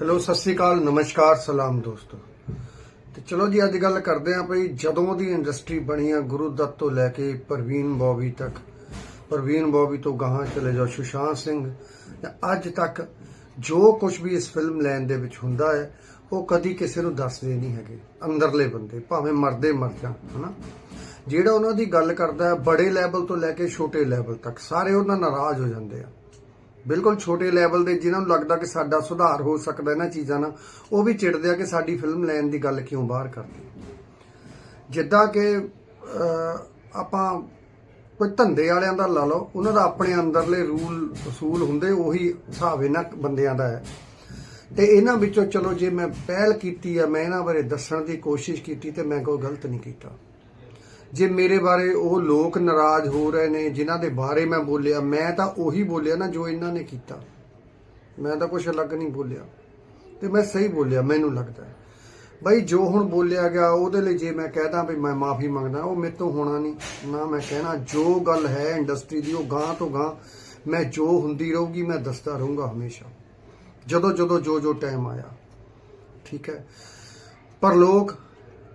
Hello, Sat Sri ਅਕਾਲ, ਨਮਸਕਾਰ, ਸਲਾਮ ਦੋਸਤੋ। ਤੇ ਚਲੋ ਜੀ, ਅੱਜ ਗੱਲ ਕਰਦੇ ਆਂ ਭਈ ਜਦੋਂ ਦੀ ਇੰਡਸਟਰੀ ਬਣੀ ਆ, ਗੁਰੂ ਦੱਤ ਤੋਂ ਲੈ ਕੇ ਪ੍ਰਵੀਨ ਬੋਬੀ ਤੱਕ। ਪ੍ਰਵੀਨ ਬੋਬੀ ਤੋਂ ਗਾਹਾਂ ਚਲੇ ਜਾਓ, ਸੁਸ਼ਾਂਤ ਸਿੰਘ। ਤੇ ਅੱਜ ਤੱਕ ਜੋ ਕੁਝ ਵੀ ਇਸ ਫਿਲਮ ਲੈਣ ਦੇ ਵਿੱਚ ਹੁੰਦਾ ਹੈ, ਉਹ ਕਦੀ ਕਿਸੇ ਨੂੰ ਦੱਸਦੇ ਨਹੀਂ ਹੈਗੇ। ਅੰਦਰਲੇ ਬੰਦੇ, ਭਾਵੇਂ ਮਰਦੇ ਮਰ ਜਾਣ, ਹਨਾ? ਜਿਹੜਾ ਉਹਨਾਂ ਦੀ ਗੱਲ ਕਰਦਾ ਹੈ, ਬੜੇ ਲੈਵਲ ਤੋਂ ਲੈ ਕੇ ਛੋਟੇ ਲੈਵਲ ਤੱਕ, ਸਾਰੇ ਉਹਨਾਂ ਨਾਰਾਜ਼ ਹੋ ਜਾਂਦੇ ਆ। ਬਿਲਕੁਲ ਛੋਟੇ ਲੈਵਲ ਦੇ ਜਿਨ੍ਹਾਂ ਨੂੰ ਲੱਗਦਾ ਕਿ ਸਾਡਾ ਸੁਧਾਰ ਹੋ ਸਕਦਾ ਇਹਨਾਂ ਚੀਜ਼ਾਂ ਨਾਲ, ਉਹ ਵੀ ਚਿੜਦੇ ਆ ਕਿ ਸਾਡੀ ਫਿਲਮ ਲੈਣ ਦੀ ਗੱਲ ਕਿਉਂ ਬਾਹਰ ਕਰਦੇ ਜਿੱਦਾਂ ਕਿ ਆਪਾਂ ਕੋਈ ਧੰਦੇ ਵਾਲਿਆਂ ਦਾ ਲਾ ਲਓ, ਉਹਨਾਂ ਦਾ ਆਪਣੇ ਅੰਦਰਲੇ ਰੂਲ, ਅਸੂਲ ਹੁੰਦੇ, ਉਹੀ ਹਿਸਾਬ ਇਹਨਾਂ ਬੰਦਿਆਂ ਦਾ ਹੈ। ਤੇ ਇਹਨਾਂ ਵਿੱਚੋਂ ਚਲੋ ਜੇ ਮੈਂ ਪਹਿਲ ਕੀਤੀ ਆ, ਮੈਂ ਇਹਨਾਂ ਬਾਰੇ ਦੱਸਣ ਦੀ ਕੋਸ਼ਿਸ਼ ਕੀਤੀ ਤੇ ਮੈਂ ਕੋਈ ਗਲਤ ਨਹੀਂ ਕੀਤਾ। ਜੇ ਮੇਰੇ ਬਾਰੇ ਉਹ ਲੋਕ ਨਾਰਾਜ਼ ਹੋ ਰਹੇ ਨੇ, ਜਿਨ੍ਹਾਂ ਦੇ ਬਾਰੇ ਮੈਂ ਬੋਲਿਆ, ਮੈਂ ਤਾਂ ਉਹੀ ਬੋਲਿਆ ਨਾ ਜੋ ਇਹਨਾਂ ਨੇ ਕੀਤਾ। ਮੈਂ ਤਾਂ ਕੁਝ ਅਲੱਗ ਨਹੀਂ ਬੋਲਿਆ। ਤੇ ਮੈਂ ਸਹੀ ਬੋਲਿਆ, ਮੈਨੂੰ ਲੱਗਦਾ ਹੈ। ਬਈ ਜੋ ਹੁਣ ਬੋਲਿਆ ਗਿਆ, ਉਹਦੇ ਲਈ ਜੇ ਮੈਂ ਕਹਦਾ ਵੀ ਮੈਂ ਮਾਫੀ ਮੰਗਦਾ, ਉਹ ਮੇਰੇ ਤੋਂ ਹੋਣਾ ਨਹੀਂ। ਨਾ ਮੈਂ ਕਹਿਣਾ, ਜੋ ਗੱਲ ਹੈ ਇੰਡਸਟਰੀ ਦੀ, ਉਹ ਗਾਂ ਤੋਂ ਗਾਂ ਮੈਂ ਜੋ ਹੁੰਦੀ ਰਹੂਗੀ, ਮੈਂ ਦੱਸਦਾ ਰਹੂੰਗਾ ਹਮੇਸ਼ਾ। ਜਦੋਂ ਜਦੋਂ ਜੋ ਜੋ ਟਾਈਮ ਆਇਆ, ਠੀਕ ਹੈ। ਪਰ ਲੋਕ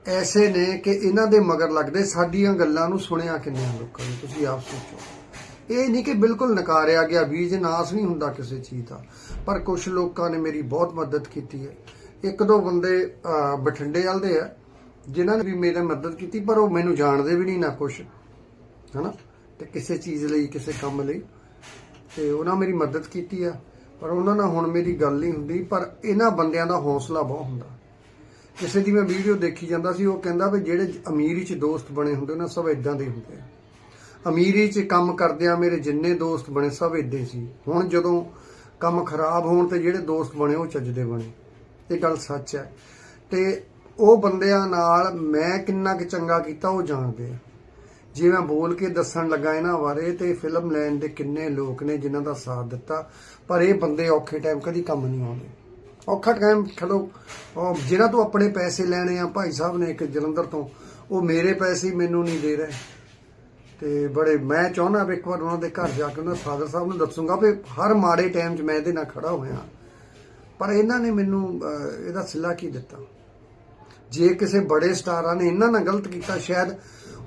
ਐਸੇ ਨੇ ਕਿ ਇਹਨਾਂ ਦੇ ਮਗਰ ਲੱਗਦੇ ਸਾਡੀਆਂ ਗੱਲਾਂ ਨੂੰ ਸੁਣਿਆ ਕਿੰਨਿਆਂ ਲੋਕਾਂ ਨੇ, ਤੁਸੀਂ ਆਪ ਸੋਚੋ। ਇਹ ਨਹੀਂ ਕਿ ਬਿਲਕੁਲ ਨਕਾਰਿਆ ਗਿਆ, ਬੀਜ ਨਾਸ ਨਹੀਂ ਹੁੰਦਾ ਕਿਸੇ ਚੀਜ਼ ਦਾ। ਪਰ ਕੁਝ ਲੋਕਾਂ ਨੇ ਮੇਰੀ ਬਹੁਤ ਮਦਦ ਕੀਤੀ ਹੈ। ਇੱਕ ਦੋ ਬੰਦੇ ਬਠਿੰਡੇ ਵਾਲ ਦੇ ਆ, ਜਿਨ੍ਹਾਂ ਨੇ ਵੀ ਮੇਰੇ ਮਦਦ ਕੀਤੀ, ਪਰ ਉਹ ਮੈਨੂੰ ਜਾਣਦੇ ਵੀ ਨਹੀਂ ਨਾ ਕੁਝ ਹਨਾ? ਤੇ ਕਿਸੇ ਚੀਜ਼ ਲਈ, ਕਿਸੇ ਕੰਮ ਲਈ। ਤੇ ਉਹਨਾਂ ਮੇਰੀ ਮਦਦ ਕੀਤੀ ਆ, ਪਰ ਉਹਨਾਂ ਨਾਲ ਹੁਣ ਮੇਰੀ ਗੱਲ ਨਹੀਂ ਹੁੰਦੀ, ਪਰ ਇਹਨਾਂ ਬੰਦਿਆਂ ਦਾ ਹੌਸਲਾ ਬਹੁਤ ਹੁੰਦਾ। ਕਿਸੇ ਦੀ ਮੈਂ ਵੀਡੀਓ ਦੇਖੀ ਜਾਂਦਾ ਸੀ, ਉਹ ਕਹਿੰਦਾ ਵੀ ਜਿਹੜੇ ਅਮੀਰੀ ਚ ਦੋਸਤ ਬਣੇ ਹੁੰਦੇ ਨਾ ਸਭ ਇਦਾਂ ਦੇ ਹੁੰਦੇ ਆ। ਅਮੀਰੀ ਚ ਕੰਮ ਕਰਦਿਆਂ ਮੇਰੇ ਜਿੰਨੇ ਦੋਸਤ ਬਣੇ, ਸਭ ਇਦਾਂ ਹੀ ਸੀ। ਹੁਣ ਜਦੋਂ ਕੰਮ ਖਰਾਬ ਹੋਣ ਤੇ ਜਿਹੜੇ ਦੋਸਤ ਬਣੇ, ਉਹ ਚੱਜਦੇ ਬਣੇ। ਇਹ ਗੱਲ ਸੱਚ ਹੈ। ਤੇ ਉਹ ਬੰਦਿਆਂ ਨਾਲ ਮੈਂ ਕਿੰਨਾ ਕੁ ਚੰਗਾ ਕੀਤਾ, ਉਹ ਜਾਣਦੇ ਆ। ਜੇ ਮੈਂ ਬੋਲ ਕੇ ਦੱਸਣ ਲੱਗਾ ਇਹਨਾਂ ਬਾਰੇ, ਤੇ ਫਿਲਮ ਲੈਣ ਦੇ ਕਿੰਨੇ ਲੋਕ ਨੇ ਜਿਨ੍ਹਾਂ ਦਾ ਸਾਥ ਦਿੱਤਾ, ਪਰ ਇਹ ਬੰਦੇ ਔਖੇ ਟਾਈਮ ਕਦੀ ਕੰਮ ਨਹੀਂ ਆਉਂਦੇ। ਔਖਾ ਟਾਈਮ ਖਲੋ। ਉਹ ਜਿਹਨਾਂ ਤੋਂ ਆਪਣੇ ਪੈਸੇ ਲੈਣੇ ਆ, ਭਾਈ ਸਾਹਿਬ ਨੇ ਇੱਕ ਜਲੰਧਰ ਤੋਂ, ਉਹ ਮੇਰੇ ਪੈਸੇ ਮੈਨੂੰ ਨਹੀਂ ਦੇ ਰਹੇ। ਤੇ ਬੜੇ, ਮੈਂ ਚਾਹੁੰਦਾ ਵੀ ਇੱਕ ਵਾਰ ਉਹਨਾਂ ਦੇ ਘਰ ਜਾ ਕੇ ਉਹਨਾਂ ਫਾਦਰ ਸਾਹਿਬ ਨੂੰ ਦੱਸੂਗਾ ਵੀ ਹਰ ਮਾੜੇ ਟਾਈਮ 'ਚ ਮੈਂ ਇਹਦੇ ਨਾਲ ਖੜਾ ਹੋਇਆ। ਪਰ ਇਹਨਾਂ ਨੇ ਮੈਨੂੰ ਇਹਦਾ ਸਿੱਲਾ ਕੀ ਦਿੱਤਾ? ਜੇ ਕਿਸੇ ਬੜੇ ਸਟਾਰਾਂ ਨੇ ਇਹਨਾਂ ਨਾਲ ਗਲਤ ਕੀਤਾ, ਸ਼ਾਇਦ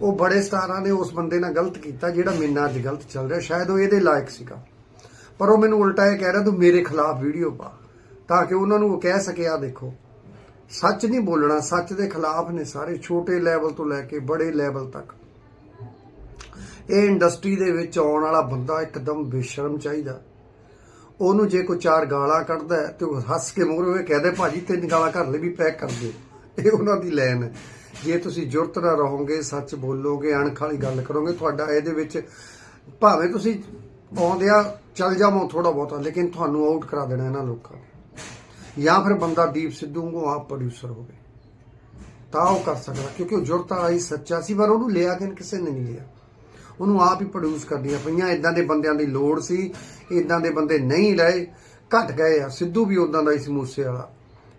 ਉਹ ਬੜੇ ਸਟਾਰਾਂ ਨੇ ਉਸ ਬੰਦੇ ਨਾਲ ਗਲਤ ਕੀਤਾ ਜਿਹੜਾ ਮੇਰੇ ਨਾਲ ਅੱਜ ਗਲਤ ਚੱਲ ਰਿਹਾ, ਸ਼ਾਇਦ ਉਹ ਇਹਦੇ ਲਾਇਕ ਸੀਗਾ। ਪਰ ਉਹ ਮੈਨੂੰ ਉਲਟਾ ਇਹ ਕਹਿ ਰਿਹਾ, ਤੂੰ ਮੇਰੇ ਖਿਲਾਫ ਵੀਡੀਓ ਪਾ। ਤਾਂ ਕਿ ਉਹਨਾਂ ਨੂੰ ਉਹ ਕਹਿ ਸਕੇ ਆ ਦੇਖੋ, ਸੱਚ ਨਹੀਂ ਬੋਲਣਾ, ਸੱਚ ਦੇ ਖਿਲਾਫ ਨੇ ਸਾਰੇ ਛੋਟੇ ਲੈਵਲ ਤੋਂ ਲੈ ਕੇ ਬੜੇ ਲੈਵਲ ਤੱਕ। ਇਹ ਇੰਡਸਟਰੀ ਦੇ ਵਿੱਚ ਆਉਣ ਵਾਲਾ ਬੰਦਾ ਇੱਕਦਮ ਬੇਸ਼ਰਮ ਚਾਹੀਦਾ। ਉਹਨੂੰ ਜੇ ਕੋਈ ਚਾਰ ਗਾਲਾਂ ਕੱਢਦਾ ਹੈ ਤੇ ਉਹ ਹੱਸ ਕੇ ਮੂਹਰੇ ਹੋਏ ਕਹਦੇ ਭਾਜੀ, ਤਿੰਨ ਗਾਲਾਂ ਘਰ ਲਈ ਵੀ ਪੈਕ ਕਰ ਦਿਓ। ਇਹ ਉਹਨਾਂ ਦੀ ਲਾਈਨ ਹੈ। ਜੇ ਤੁਸੀਂ ਜੁਰਤ ਨਾਲ ਰਹੋਗੇ, ਸੱਚ ਬੋਲੋਗੇ, ਅਣਖ ਵਾਲੀ ਗੱਲ ਕਰੋਗੇ, ਤੁਹਾਡਾ ਇਹਦੇ ਵਿੱਚ ਭਾਵੇਂ ਤੁਸੀਂ ਆਉਂਦਿਆਂ ਚੱਲ ਜਾਵੋ ਥੋੜਾ ਬਹੁਤਾ, ਲੇਕਿਨ ਤੁਹਾਨੂੰ ਆਊਟ ਕਰਾ ਦੇਣਾ ਇਹਨਾਂ ਲੋਕਾਂ ਨੇ। ਜਾਂ ਫਿਰ ਬੰਦਾ ਦੀਪ ਸਿੱਧੂ ਨੂੰ ਆਪ ਪ੍ਰੋਡਿਊਸਰ ਹੋਵੇ, ਤਾਂ ਉਹ ਕਰ ਸਕਦਾ, ਕਿਉਂਕਿ ਉਹ ਜੁਰਤ ਵਾਲਾ ਹੀ ਸੱਚਾ ਸੀ, ਪਰ ਉਹਨੂੰ ਲਿਆ ਕਿ ਕਿਸੇ ਨੇ ਨਹੀਂ ਲਿਆ। ਉਹਨੂੰ ਆਪ ਹੀ ਪ੍ਰੋਡਿਊਸ ਕਰਦੀਆਂ ਪਈਆਂ ਇਦਾਂ ਦੇ ਬੰਦਿਆਂ ਦੀ ਲੋੜ ਸੀ ਇਦਾਂ ਦੇ ਬੰਦੇ ਨਹੀਂ ਰਹੇ, ਘਟ ਗਏ ਆ। ਸਿੱਧੂ ਵੀ ਉਦਾਂ ਦਾ ਹੀ ਸੀ ਮੂਸੇ ਵਾਲਾ,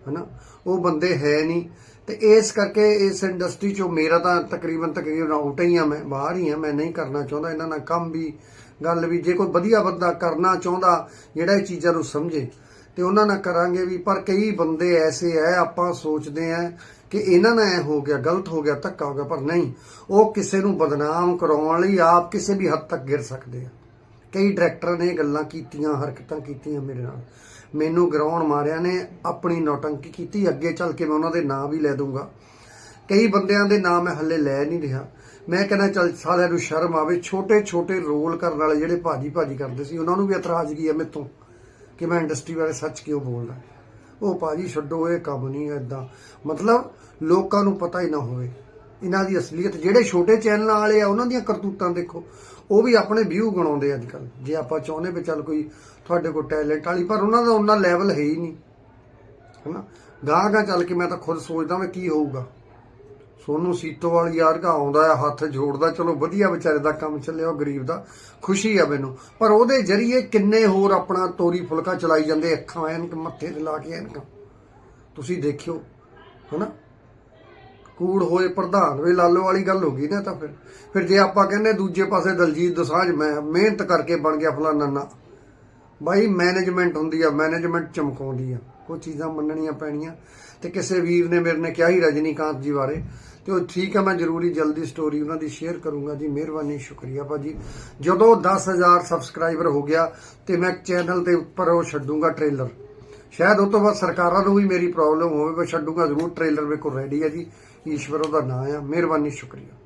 ਹਨਾ? ਉਹ ਬੰਦੇ ਹੈ ਨਹੀਂ। ਤੇ ਇਸ ਕਰਕੇ ਇਸ ਇੰਡਸਟਰੀ ਚੋਂ ਮੇਰਾ ਤਾਂ ਤਕਰੀਬਨ ਤਕਰੀਬਨ ਆਊਟ ਹੀ ਆ ਮੈਂ, ਬਾਹਰ ਹੀ ਆ, ਮੈਂ ਨਹੀਂ ਕਰਨਾ ਚਾਹੁੰਦਾ, ਇਹਨਾਂ ਨਾਲ ਕੰਮ ਵੀ, ਗੱਲ ਵੀ, ਜੇ ਕੋਈ ਵਧੀਆ ਬੰਦਾ ਕਰਨਾ ਚਾਹੁੰਦਾ, ਜਿਹੜਾ ਇਹ ਚੀਜ਼ਾਂ ਨੂੰ ਸਮਝੇ ਤੇ ਉਹਨਾਂ ਨਾਲ ਕਰਾਂਗੇ ਵੀ, ਪਰ ਕਈ ਬੰਦੇ ਐਸੇ ਐ, ਆਪਾਂ ਸੋਚਦੇ ਆ ਕਿ ਇਹਨਾਂ ਨਾਲ ਐ ਹੋ ਗਿਆ, ਗਲਤ ਹੋ ਗਿਆ, ਧੱਕਾ ਹੋ ਗਿਆ, ਪਰ ਨਹੀਂ। ਉਹ ਕਿਸੇ ਨੂੰ ਬਦਨਾਮ ਕਰਾਉਣ ਲਈ ਆਪ ਕਿਸੇ ਵੀ ਹੱਦ ਤੱਕ ਗਿਰ ਸਕਦੇ ਆ। ਕਈ ਡਾਇਰੈਕਟਰਾਂ ਨੇ ਗੱਲਾਂ ਕੀਤੀਆਂ, ਹਰਕਤਾਂ ਕੀਤੀਆਂ ਮੇਰੇ ਨਾਲ। ਮੈਨੂੰ ਗਰਾਉਣ ਮਾਰਿਆ ਨੇ ਆਪਣੀ ਨੌਟੰਕੀ ਕੀਤੀ, ਅੱਗੇ ਚੱਲ ਕੇ ਮੈਂ ਉਹਨਾਂ ਦੇ ਨਾਂ ਵੀ ਲੈ ਦੂੰਗਾ ਕਈ ਬੰਦਿਆਂ ਦੇ ਨਾਮ ਮੈਂ ਹੱਲੇ ਲੈ ਨਹੀਂ ਰਿਹਾ। ਮੈਂ ਕਹਿੰਦਾ, ਚੱਲ ਸਾਰਿਆਂ ਨੂੰ ਸ਼ਰਮ ਆਵੇ ਛੋਟੇ ਛੋਟੇ ਰੋਲ ਕਰਨ ਵਾਲੇ ਜਿਹੜੇ ਭਾਜੀ ਭਾਜੀ ਕਰਦੇ ਸੀ, ਉਹਨਾਂ ਨੂੰ ਵੀ ਇਤਰਾਜ਼ਗੀ ਹੈ ਮੇਤੋਂ ਕਿ ਮੈਂ ਇੰਡਸਟਰੀ ਬਾਰੇ ਸੱਚ ਕਿਉਂ ਬੋਲਦਾ? ਉਹ ਭਾਜੀ ਛੱਡੋ, ਇਹ ਕੰਮ ਨਹੀਂ ਇਦਾਂ ਮਤਲਬ ਲੋਕਾਂ ਨੂੰ ਪਤਾ ਹੀ ਨਾ ਹੋਵੇ। ਇਹਨਾਂ ਦੀ ਅਸਲੀਅਤ, ਜਿਹੜੇ ਛੋਟੇ ਚੈਨਲਾਂ ਵਾਲੇ ਆ, ਉਹਨਾਂ ਦੀਆਂ ਕਰਤੂਤਾਂ ਦੇਖੋ। ਉਹ ਵੀ ਆਪਣੇ ਵਿਊ ਗਣਾਉਂਦੇ ਅੱਜ ਕੱਲ ਜੇ ਆਪਾਂ ਚਾਹੁੰਦੇ ਵੀ ਚੱਲ ਕੋਈ ਤੁਹਾਡੇ ਕੋਲ ਟੈਲੈਂਟ ਵਾਲੀ, ਪਰ ਉਹਨਾਂ ਦਾ ਉਹਨਾਂ ਲੈਵਲ ਹੈ ਹੀ ਨਹੀਂ। ਹਨਾ? ਗਾਂ ਗਾਂ ਚੱਲ ਕੇ, ਮੈਂ ਤਾਂ ਖੁਦ ਸੋਚਦਾ ਮੈਂ ਕੀ ਹੋਊਗਾ। ਸੋਨੂੰ ਸੀਤੋ ਵਾਲੀ ਯਾਰ ਕਾ ਆਉਂਦਾ ਆ, ਹੱਥ ਜੋੜਦਾ, ਚਲੋ ਵਧੀਆ ਵਿਚਾਰੇ ਦਾ ਕੰਮ ਚੱਲਿਆ, ਉਹ ਗਰੀਬ ਦਾ, ਖੁਸ਼ੀ ਆ ਮੈਨੂੰ। ਪਰ ਉਹਦੇ ਜਰੀਏ ਕਿੰਨੇ ਹੋਰ ਆਪਣਾ ਤੋਰੀ ਫੁਲਕਾ ਚਲਾਈ ਜਾਂਦੇ, ਅੱਖਾਂ ਐਨਕ, ਮੱਥੇ ਤੇ ਲਾ ਕੇ ਐਨਕ। ਤੁਸੀਂ ਦੇਖਿਓ, ਹਨਾ? ਕੂੜ ਹੋਏ ਪ੍ਰਧਾਨ, ਵੇ ਲਾਲੋ ਵਾਲੀ ਗੱਲ ਹੋ ਗਈ ਨਾ ਤਾਂ ਫਿਰ। ਫਿਰ ਜੇ ਆਪਾਂ ਕਹਿੰਦੇ ਦੂਜੇ ਪਾਸੇ ਦਲਜੀਤ ਦਸਾਂਝ, ਮੈਂ ਮਿਹਨਤ ਕਰਕੇ ਬਣ ਗਿਆ ਫਲਾਨਾ ਨਾ। ਬਾਈ ਮੈਨੇਜਮੈਂਟ ਹੁੰਦੀ ਆ ਮੈਨੇਜਮੈਂਟ ਚਮਕਾਉਂਦੀ ਆ। ਕੋਈ ਚੀਜ਼ਾਂ ਮੰਨਣੀਆਂ ਪੈਣੀਆਂ। ਤੇ ਕਿਸੇ ਵੀਰ ਨੇ ਮੇਰੇ ਨੇ ਕਿਹਾ ਹੀ, ਰਜਨੀਕਾਂਤ ਜੀ ਬਾਰੇ ਤੇ ਉਹ ਠੀਕ ਹੈ, ਮੈਂ ਜ਼ਰੂਰੀ ਜਲਦੀ ਸਟੋਰੀ ਉਹਨਾਂ ਦੀ ਸ਼ੇਅਰ ਕਰੂੰਗਾ। ਜੀ, ਮਿਹਰਬਾਨੀ, ਸ਼ੁਕਰੀਆ ਭਾਜੀ। ਜਦੋਂ 10000 ਸਬਸਕ੍ਰਾਈਬਰ ਹੋ ਗਿਆ ਤੇ ਮੈਂ ਚੈਨਲ ਦੇ ਉੱਪਰ ਉਹ ਛੱਡੂੰਗਾ ਟ੍ਰੇਲਰ ਸ਼ਾਇਦ ਉਹ ਤੋਂ ਬਾਅਦ ਸਰਕਾਰਾਂ ਨੂੰ ਵੀ ਮੇਰੀ ਪ੍ਰੋਬਲਮ ਹੋਵੇ, ਮੈਂ ਛੱਡੂੰਗਾ ਜ਼ਰੂਰ ਟ੍ਰੇਲਰ ਮੇਰੇ ਕੋਲ ਰੈਡੀ ਹੈ ਜੀ। ਈਸ਼ਵਰ ਉਹਦਾ ਨਾਮ ਆ। ਮਿਹਰਬਾਨੀ, ਸ਼ੁਕਰੀਆ।